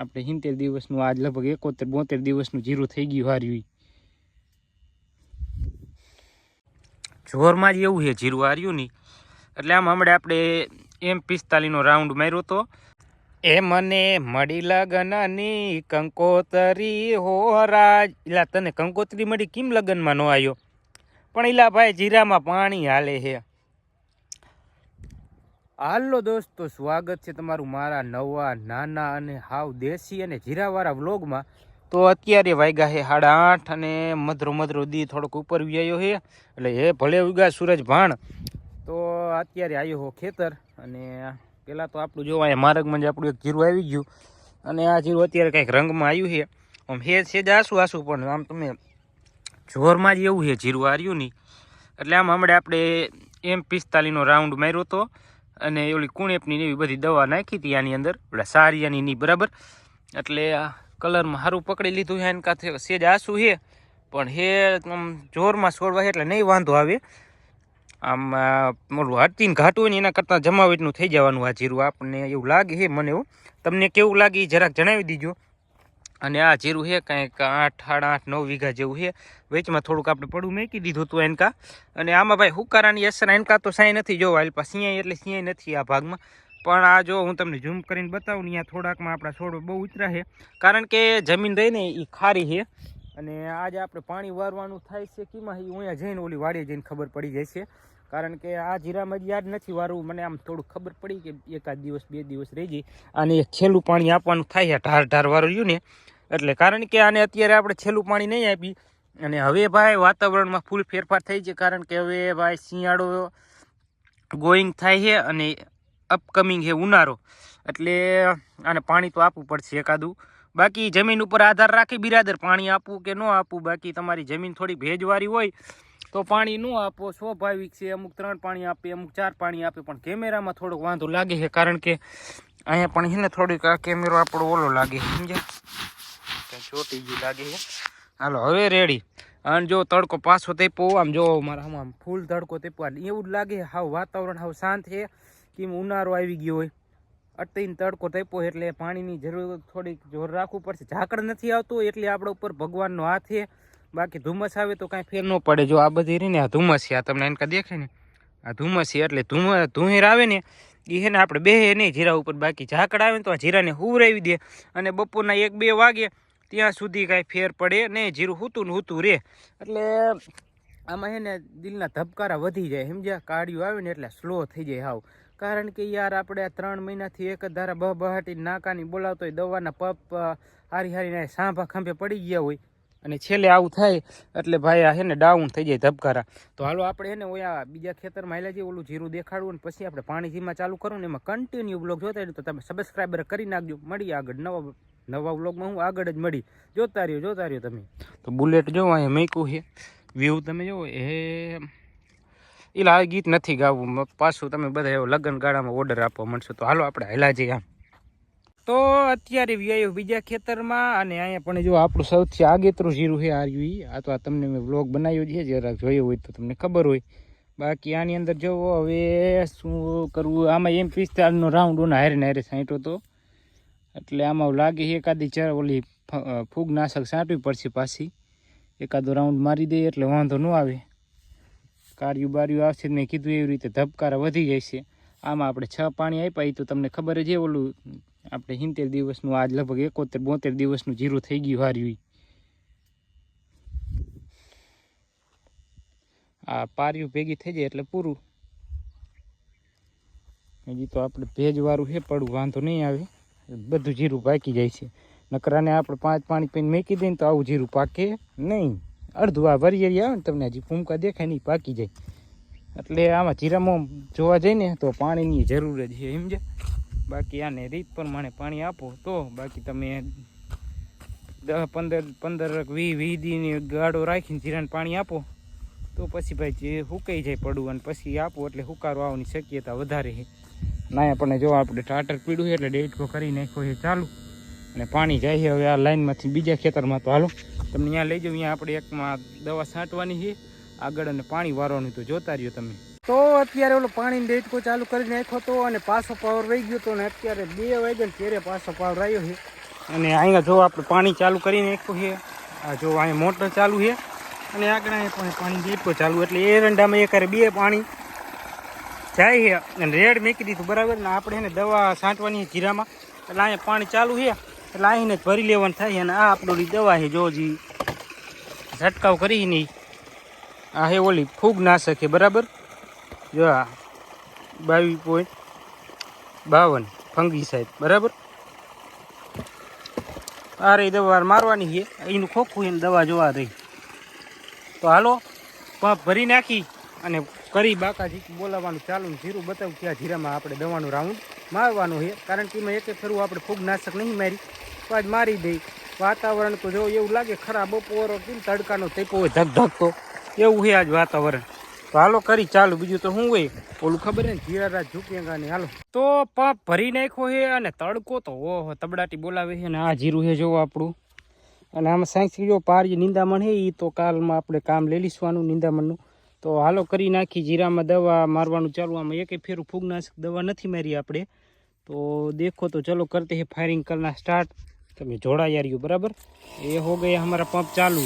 આપણે સિત્તેર દિવસનું, આજ લગભગ એકોતેર, બોતેર દિવસનું જીરું થઈ ગયું હાર્યું જોરમાં જ એવું છે, જીરું હાર્યું નહીં. એટલે આમ હમણાં આપણે એમ પિસ્તાલીસનો રાઉન્ડ માર્યો તો. એ મને મળી લગ્નની કંકોતરી હો રાજ. ઇલા તને કંકોતરી મળી કેમ લગનમાં નો આવ્યો પણ ઈલા ભાઈ જીરામાં પાણી હાલે છે. હાલો દોસ્તો સ્વાગત છે તમારું મારા નવા, નાના અને હાવ દેશી અને જીરાવાળા વ્લોગમાં. તો અત્યારે વાગ્યા છે સાડા આઠ અને મધરો મધરો દી થોડોક ઉપર વ્યાયો છે એટલે હે ભલે ઉગા સૂરજ ભાણ. તો અત્યારે આવ્યો હો ખેતર અને પહેલાં તો આપણું જો અહીંયા માર્ગમાં જ આપણું એક જીરું આવી ગયું. અને આ જીરું અત્યારે કંઈક રંગમાં આવ્યું છે આમ હે છે જ આસું આસું, પણ આમ તમે જોરમાં જ એવું છે જીરું હાર્યું નહીં. એટલે આમ હમણાં આપણે એમ પિસ્તાલીસનો રાઉન્ડ માર્યો તો. અને ઓલી કુણેપની એવી બધી દવા નાખી હતી આની અંદર. ઓલા સારિયાની ની બરાબર. એટલે આ કલરમાં સારું પકડી લીધું છે એના કાંઠે. સેજ આસું છે, પણ હે આમ જોરમાં છોડવા એટલે નહીં વાંધો આવે. આમ મોલું હટીને ઘાટું હોય ને એના કરતાં જમાવેટનું થઈ જવાનું આ જીરું. આપણને એવું લાગે છે મને એવું તમને કેવું લાગે એ જરાક જણાવી દીજો. અને આ જીરું છે કાંઈક આઠ, સાડા આઠ, નવ વીઘા જેવું છે. વેચમાં થોડુંક આપણે પડું મેકી દીધું હતું એનકા. અને આમાં ભાઈ હુકારાની અસર, એનકા તો સાંઈ નથી. જોવા એટલે સિંહાઈ એટલે સિંહાઈ નથી આ ભાગમાં. પણ આ જો હું તમને ઝૂમ કરીને બતાવું ને અહીંયા થોડાકમાં આપણા છોડ બહુ ઉતરા છે. કારણ કે જમીન રહી ને એ ખારી છે. અને આજે આપણે પાણી વારવાનું થાય છે. કીમાં એ અહીંયા જઈને ઓલી વાડીએ જઈને ખબર પડી જાય છે. કારણ કે આ જીરામાં યાદ નથી વારવું. મને આમ થોડું ખબર પડી કે એકાદ દિવસ, બે દિવસ રહી જાય અને છેલ્લું પાણી આપવાનું થાય છે. ઢાર ઢાર વાળું ને. એટલે કારણ કે આને અત્યારે આપણે છેલ્લું પાણી નહીં આપી. અને હવે ભાઈ વાતાવરણમાં ફૂલ ફેરફાર થઈ છે. કારણ કે હવે ભાઈ શિયાળો ગોઈંગ થાય છે અને અપકમિંગ છે ઉનાળો. એટલે આને પાણી તો આપવું પડશે એકાદું. બાકી જમીન ઉપર આધાર રાખી બિરાદર પાણી આપવું કે ન આપવું, બાકી તમારી જમીન થોડી ભેજવાળી હોય તો પાણી ન આપો, સ્વાભાવિક છે, અમુક ત્રણ પાણી આપે, અમુક ચાર પાણી આપે, પણ કેમેરામાં થોડોક વાંધો લાગે છે, કારણ કે અહીંયા પણ એને થોડીક આ કેમેરો આપણો ઓલો લાગે સમજ્યા? ચોટી ગયું લાગે છે. હાલો, હવે રેડી અને જો તડકો પાછો તેપો, આમ જો મારા આમ ફૂલ તડકો તેપો. એવું જ લાગે હાવ વાતાવરણ, હાવ શાંત છે, કે ઉનાળો આવી ગયો હોય. અટઈને તડકો તેપો એટલે પાણીની જરૂર થોડીક જોર રાખવું પડશે. ઝાકળ નથી આવતું, એટલે આપણા ઉપર ભગવાનનો હાથ છે. બાકી ધુમ્મસ આવે તો કાંઈ ફેર ન પડે. જો આ બધી રહી ને આ ધુમ્મસ છે, આ તમને એનકા દેખાય ને? આ ધુમ્મસ એટલે ધુમ ધુંહેર આવે ને એ છે ને આપણે બે નહીં જીરા ઉપર બાકી ઝાકળ આવે ને તો આ જીરાને હુવરાવી દે. અને બપોરના એક બે વાગે ત્યાં સુધી કાંઈ ફેર પડે નહીં જીરું હૂતું ને હૂતું રહે એટલે આમાં છે ને દિલના ધબકારા વધી જાય, સમજ્યા? કાળિયું આવે ને એટલે સ્લો થઈ જાય હાવ. કારણ કે યાર આપણે આ ત્રણ મહિનાથી એક ધારા બહ બહાટી નાકાની બોલાવતો હોય દવાના પપ હારી હારીને સાંભા ખંભે પડી ગયા હોય. અને છેલ્લે આવું થાય, એટલે ભાઈ આ છે ને ડાઉન થઈ જાય ધબકારા. તો હાલો આપણે એને ઓયા બીજા ખેતરમાં હાલ્યા જઈએ, ઓલું જીરું દેખાડવું અને પછી આપણે પાણી જીમાં ચાલુ કરવું ને એમાં કન્ટિન્યુ બ્લોગ જોતા રહ્યું તો તમે સબસ્ક્રાઈબર કરી નાખજો. મળીએ આગળ નવા નવા વ્લોગમાં હું આગળ જ મળી. જોતા રહ્યો જોતા રહ્યો તમે. તો બુલેટ જો અહીંયા મેકું છે. વ્યૂ તમે જો એ એટલે આ ગીત નથી ગાવું. પાછું તમે બધા એવો લગ્ન ગાળામાં ઓર્ડર આપવા મળશો. તો હાલો આપણે હેલા જઈએ આમ. તો અત્યારે વ્યાયો બીજા ખેતરમાં અને અહીંયા પણ જો આપણું સૌથી આગેતરું જીરું છે આર્યું આ તો આ તમને મેં વ્લોગ બનાવ્યો છે, જરાક જોયો હોય તો તમને ખબર હોય. બાકી આની અંદર જવો હવે શું કરવું, આમાં એમ પિસ્તાળનો રાઉન્ડ ઓના હારે હારે સાંટ્યો તો. એટલે આમાં લાગે છે એકાદી ચર ઓલી ફૂગનાશક છાંટવી પડશે પાછી. એકાદો રાઉન્ડ મારી દઈએ એટલે વાંધો ન આવે. કાર્યું બાર્યું આવશે મેં કીધું એવી રીતે ધબકારા વધી જાય છે. આમાં આપણે છ પાણી આપ્યા એ તો તમને ખબર જ છે ઓલું આપણે સિત્તેર દિવસનું, આજ લગભગ એકોતેર, બોતેર દિવસનું જીરું થઈ ગયું હાર્યું આ પાર્યું ભેગી થઈ જાય એટલે પૂરું. હજી તો આપણે ભેજવાળું છે પડવું, વાંધો નહીં આવે. બધું જીરું પાકી જાય છે. નકરાને આપણે પાંચ પાણી પીને મેકી દઈએ તો આવું જીરું પાકે નહીં. અડધું આ વરિયરી આવે ને તમને હજી ફૂમકા દેખાય નહીં પાકી જાય. એટલે આમાં જીરામાં જોવા જઈએ ને તો પાણીની જરૂર જ છે, સમજ્યા? બાકી આને રીત પ્રમાણે પાણી આપો તો બાકી તમે દસ પંદર પંદર વીસ વીસ ગાડો રાખીને જીરાને પાણી આપો. તો પછી ભાઈ જે સુકાઈ જાય પડવું અને પછી આપો એટલે હુકારો આવવાની શક્યતા વધારે છે. ના, આપણને જો આપણે ટાટર પીડું છે એટલે ડેટકો કરી નાખ્યો છે ચાલુ. અને પાણી જાય છે હવે આ લાઈનમાંથી બીજા ખેતરમાં તો હાલો, તમને અહીંયા લઈ જાઓ અહીંયા આપણે એકમાં દવા છાંટવાની છે. આગળ અને પાણી વારવાનું તો જોતા રહ્યો તમે. તો અત્યારે ઓલો પાણી ડેટકો ચાલુ કરી નાખ્યો હતો અને પાછો પાવર વહી ગયો હતો ને અત્યારે બે વાગ્યા ત્યારે પાછો પાવર આવ્યો છે. અને અહીંયા જો આપણે પાણી ચાલુ કરીને નાખ્યું છે. આ જો અહીંયા મોટર ચાલુ છે. અને આગળ પણ પાણી ડેટકો ચાલુ એટલે એરંડામાં એકારે બે પાણી જાય છે. અને રેડ મેકી દીધું, બરાબર? ને આપણે એને દવા છાંટવાની જીરામાં. એટલે અહીંયા પાણી ચાલુ છે. એટલે અહીંને જ ભરી લેવાનું થાય અને આ આપણું દવા છે, જો જી છંટકાવ કરી નહીં આ હે ઓલી ફૂગ નાશક છે, બરાબર? જો આ બાવીસ પોઈન્ટ બાવન ફંગી સાહેબ, બરાબર? આ રહી દવા મારવાની છે, એનું ખોખું એને દવા જોવા રહી તો હાલો, પંપ ભરી નાખી અને કરી બાકાજી બોલાવવાનું ચાલુ. જીરું બતાવું કે આ જીરામાં આપણે દવાનું રાઉન્ડ મારવાનું છે, કારણ કે એમાં એક ફેરવું આપણે ફૂગનાશક નહીં મારી. તો આજ મારી દઈ. વાતાવરણ તો જો એવું લાગે ખરાબ, બપોરો કેમ તડકાનો તેપો ધક ધકતો. એવું છે આજ વાતાવરણ. તો હાલો કરી ચાલુ. બીજું તો શું હોય? પોલું ખબર હે ને ધીરારાજ ઝુકેંગાની. હાલો. તો પાપ ભરી નાખ્યો છે અને તડકો તો ઓહો, તબડાટી બોલાવે છે અને આ જીરું છે જોવો આપણું. અને આમાં સાંસી જો પાર જે નિંદામણ છે એ તો કાલમાં આપણે કામ લઈ લઈશું નિંદામણનું. તો હાલો કરી નાખી જીરામાં દવા મારવાનું ચાલુ. આમાં એકે ફેરું ફૂગનાશક દવા નથી મારી આપણે. તો દેખો તો ચલો કરતી હે ફાયરિંગ કરના સ્ટાર્ટ તમે જોડા યારીઓ બરાબર? એ હો ગયા અમારા પંપ ચાલુ.